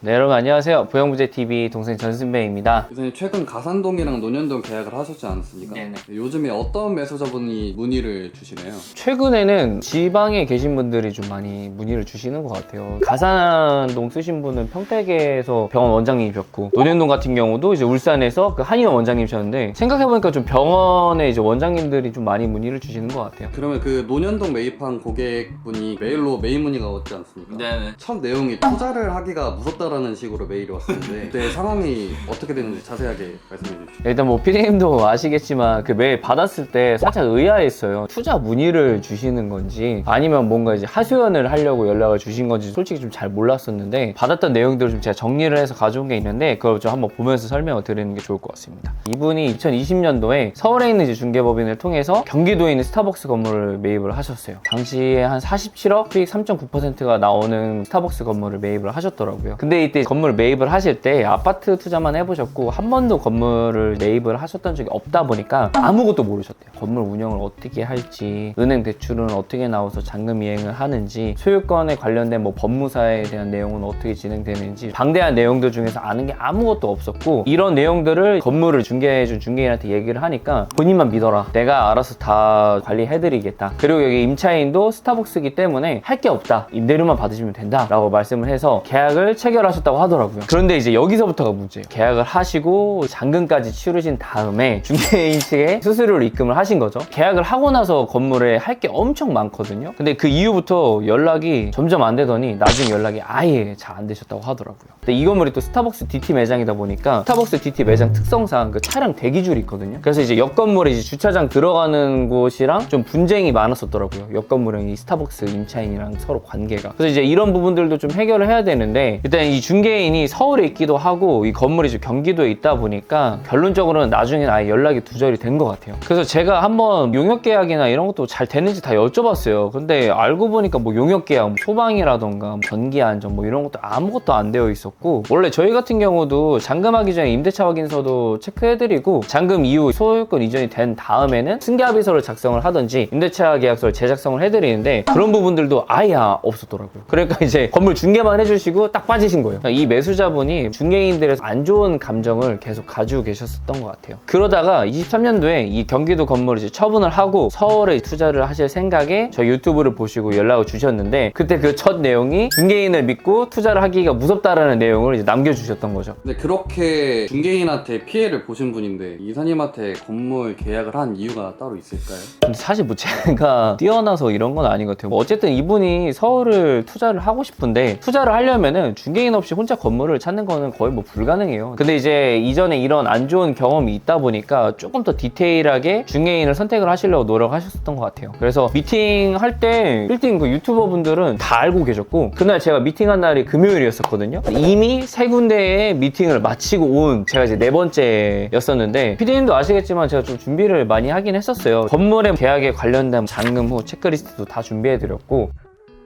네 여러분 안녕하세요 부영부제TV 동생 전승배입니다 교수님 최근 가산동이랑 논현동 계약을 하셨지 않았습니까? 네네. 요즘에 어떤 매수자분이 문의를 주시나요? 최근에는 지방에 계신 분들이 좀 많이 문의를 주시는 것 같아요 가산동 쓰신 분은 평택에서 병원 원장님이셨고 논현동 같은 경우도 이제 울산에서 그 한의원 원장님이셨는데 생각해보니까 좀 병원에 이제 원장님들이 좀 많이 문의를 주시는 것 같아요 그러면 그 논현동 매입한 고객분이 메일로 메일 문의가 왔지 않습니까? 네네 첫 내용이 투자를 하기가 무섭다 라는 식으로 메일이 왔었는데 그때 상황이 어떻게 되는지 자세하게 말씀해 주십시오. 일단 뭐 피디님도 아시겠지만 그 메일 받았을 때 살짝 의아했어요. 투자 문의를 주시는 건지 아니면 뭔가 이제 하소연을 하려고 연락을 주신 건지 솔직히 좀 잘 몰랐었는데 받았던 내용들을 좀 제가 정리를 해서 가져온 게 있는데 그걸 좀 한번 보면서 설명을 드리는 게 좋을 것 같습니다. 이분이 2020년도에 서울에 있는 중개법인을 통해서 경기도에 있는 스타벅스 건물을 매입을 하셨어요. 당시에 한 47억 수익 3.9%가 나오는 스타벅스 건물을 매입을 하셨더라고요. 근데 이때 건물 매입을 하실 때 아파트 투자만 해보셨고 한 번도 건물을 매입을 하셨던 적이 없다 보니까 아무것도 모르셨대요. 건물 운영을 어떻게 할지, 은행 대출은 어떻게 나와서 잔금 이행을 하는지, 소유권에 관련된 뭐 법무사에 대한 내용은 어떻게 진행되는지 방대한 내용들 중에서 아는 게 아무것도 없었고 이런 내용들을 건물을 중개해준 중개인한테 얘기를 하니까 본인만 믿어라. 내가 알아서 다 관리해드리겠다. 그리고 여기 임차인도 스타벅스기 때문에 할 게 없다. 임대료만 받으시면 된다라고 말씀을 해서 계약을 체결 하셨다고 하더라고요. 그런데 이제 여기서부터가 문제예요. 계약을 하시고 잔금까지 치르신 다음에 중개인 측에 수수료를 입금을 하신 거죠. 계약을 하고 나서 건물에 할 게 엄청 많거든요. 근데 그 이후부터 연락이 점점 안 되더니 나중에 연락이 아예 잘 안 되셨다고 하더라고요. 근데 이 건물이 또 스타벅스 DT 매장이다 보니까 스타벅스 DT 매장 특성상 그 차량 대기줄이 있거든요. 그래서 이제 옆 건물에 이제 주차장 들어가는 곳이랑 좀 분쟁이 많았었더라고요. 옆 건물이랑 이 스타벅스 임차인이랑 서로 관계가. 그래서 이제 이런 부분들도 좀 해결을 해야 되는데 일단 이 중개인이 서울에 있기도 하고 이 건물이 경기도에 있다 보니까 결론적으로는 나중에는 아예 연락이 두절이 된 것 같아요. 그래서 제가 한번 용역 계약이나 이런 것도 잘 되는지 다 여쭤봤어요. 근데 알고 보니까 뭐 용역 계약, 뭐 소방이라던가 뭐 전기 안전 뭐 이런 것도 아무것도 안 되어 있었고 원래 저희 같은 경우도 잔금하기 전에 임대차 확인서도 체크해드리고 잔금 이후 소유권 이전이 된 다음에는 승계합의서를 작성을 하든지 임대차 계약서를 제작성을 해드리는데 그런 부분들도 아예 없었더라고요. 그러니까 이제 건물 중개만 해주시고 딱 빠지신 거예요. 그러니까 이 매수자분이 중개인들의 안 좋은 감정을 계속 가지고 계셨던 것 같아요. 그러다가 23년도에 이 경기도 건물을 이제 처분을 하고 서울에 투자를 하실 생각에 저 유튜브를 보시고 연락을 주셨는데 그때 그 첫 내용이 중개인을 믿고 투자를 하기가 무섭다라는 내용을 이제 남겨주셨던 거죠. 근데 그렇게 중개인한테 피해를 보신 분인데 이사님한테 건물 계약을 한 이유가 따로 있을까요? 근데 사실 뭐 제가 뛰어나서 이런 건 아닌 것 같아요. 뭐 어쨌든 이분이 서울을 투자를 하고 싶은데 투자를 하려면은 중개인 없이 혼자 건물을 찾는 거는 거의 뭐 불가능해요. 근데 이제 이전에 이런 안 좋은 경험이 있다 보니까 조금 더 디테일하게 중개인을 선택을 하시려고 노력하셨던 것 같아요. 그래서 미팅 할 때 1등 그 유튜버 분들은 다 알고 계셨고 그날 제가 미팅한 날이 금요일이었었거든요. 이미 세 군데의 미팅을 마치고 온 제가 이제 네 번째였었는데 피디님도 아시겠지만 제가 좀 준비를 많이 하긴 했었어요. 건물의 계약에 관련된 잔금 후 체크리스트도 다 준비해드렸고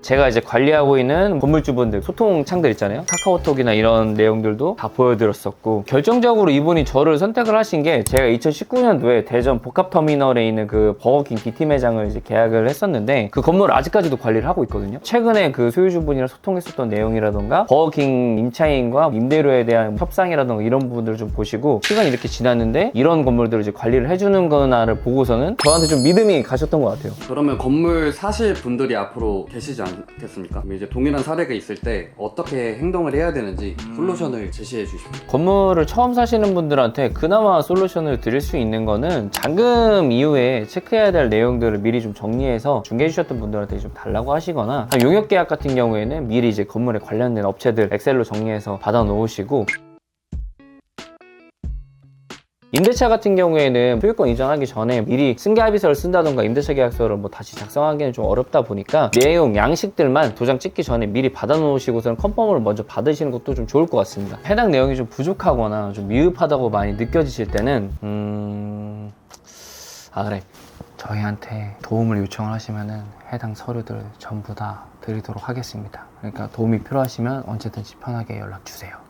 제가 이제 관리하고 있는 건물주분들 소통 창들 있잖아요. 카카오톡이나 이런 내용들도 다 보여드렸었고 결정적으로 이분이 저를 선택을 하신 게 제가 2019년도에 대전 복합터미널에 있는 그 버거킹 DT 매장을 이제 계약을 했었는데 그 건물을 아직까지도 관리를 하고 있거든요. 최근에 그 소유주분이랑 소통했었던 내용이라던가 버거킹 임차인과 임대료에 대한 협상이라던가 이런 부분들을 좀 보시고 시간이 이렇게 지났는데 이런 건물들을 이제 관리를 해주는 거나를 보고서는 저한테 좀 믿음이 가셨던 것 같아요. 그러면 건물 사실 분들이 앞으로 계시지 않 겠습니까? 그럼 이제 동일한 사례가 있을 때 어떻게 행동을 해야 되는지 솔루션을 제시해 주십시오. 건물을 처음 사시는 분들한테 그나마 솔루션을 드릴 수 있는 거는 잔금 이후에 체크해야 될 내용들을 미리 좀 정리해서 중개해 주셨던 분들한테 좀 달라고 하시거나 용역 계약 같은 경우에는 미리 이제 건물에 관련된 업체들 엑셀로 정리해서 받아 놓으시고 임대차 같은 경우에는 소유권 이전하기 전에 미리 승계합의서를 쓴다던가 임대차 계약서를 뭐 다시 작성하기는 좀 어렵다 보니까 내용 양식들만 도장 찍기 전에 미리 받아 놓으시고선 컨펌을 먼저 받으시는 것도 좀 좋을 것 같습니다. 해당 내용이 좀 부족하거나 좀 미흡하다고 많이 느껴지실 때는 음... 아 그래 저희한테 도움을 요청을 하시면은 해당 서류들 전부 다 드리도록 하겠습니다. 그러니까 도움이 필요하시면 언제든지 편하게 연락 주세요.